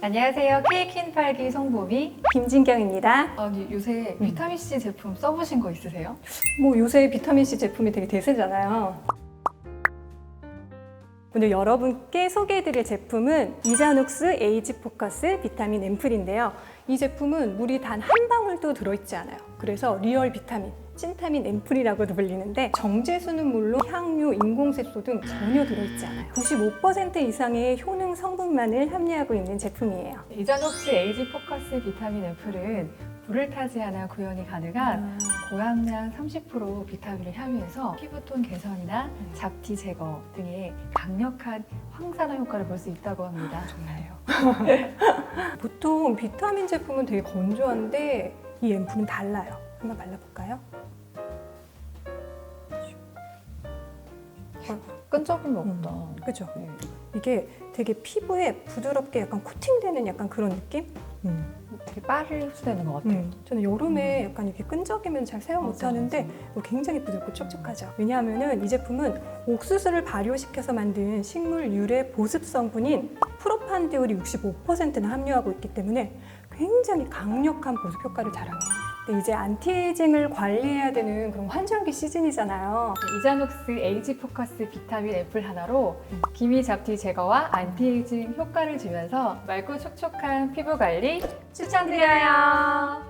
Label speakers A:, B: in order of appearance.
A: 안녕하세요. 케이킨 팔기 송보미.
B: 김진경입니다.
A: 아, 요- 요새 비타민 C 제품 써보신 거 있으세요?
B: 뭐 요새 비타민C 제품이 되게 대세잖아요. 오늘 여러분께 소개해드릴 제품은 이자녹스 에이지 포커스 비타민 앰플인데요. 이 제품은 물이 단 한 방울도 들어있지 않아요. 그래서 리얼 비타민, 찐타민 앰플이라고도 불리는데 정제수는 물론 향유, 인공색소 등 전혀 들어있지 않아요. 95% 이상의 효능 성분만을 함유하고 있는 제품이에요.
A: 이자녹스 에이지 포커스 비타민 앰플은 불을 타지 않아 구현이 가능한 고함량 30% 비타민을 함유해서 피부톤 개선이나 잡티 제거 등의 강력한 황산화 효과를 볼 수 있다고 합니다.
B: 정말요. 보통 비타민 제품은 되게 건조한데 이 앰플은 달라요. 한번 발라볼까요?
A: 끈적임이 없다.
B: 그죠?
A: 네.
B: 이게 되게 피부에 부드럽게 약간 코팅되는 약간 그런 느낌? 음.
A: 되게 빠르게 흡수되는 것 같아요.
B: 음. 저는 여름에 약간 이렇게 끈적이면 잘 사용 못 하는데
A: 맞아.
B: 이거 굉장히 부드럽고 촉촉하죠. 왜냐하면 이 제품은 옥수수를 발효시켜서 만든 식물 유래 보습 성분인 프로판디올이 65%나 함유하고 있기 때문에 굉장히 강력한 보습 효과를 자랑해요. 근데 이제 안티에이징을 관리해야 되는 그런 환절기 시즌이잖아요.
A: 이자녹스 에이지 포커스 비타민 앰플 하나로 기미 잡티 제거와 안티에이징 효과를 주면서 맑고 촉촉한 피부 관리 추천드려요.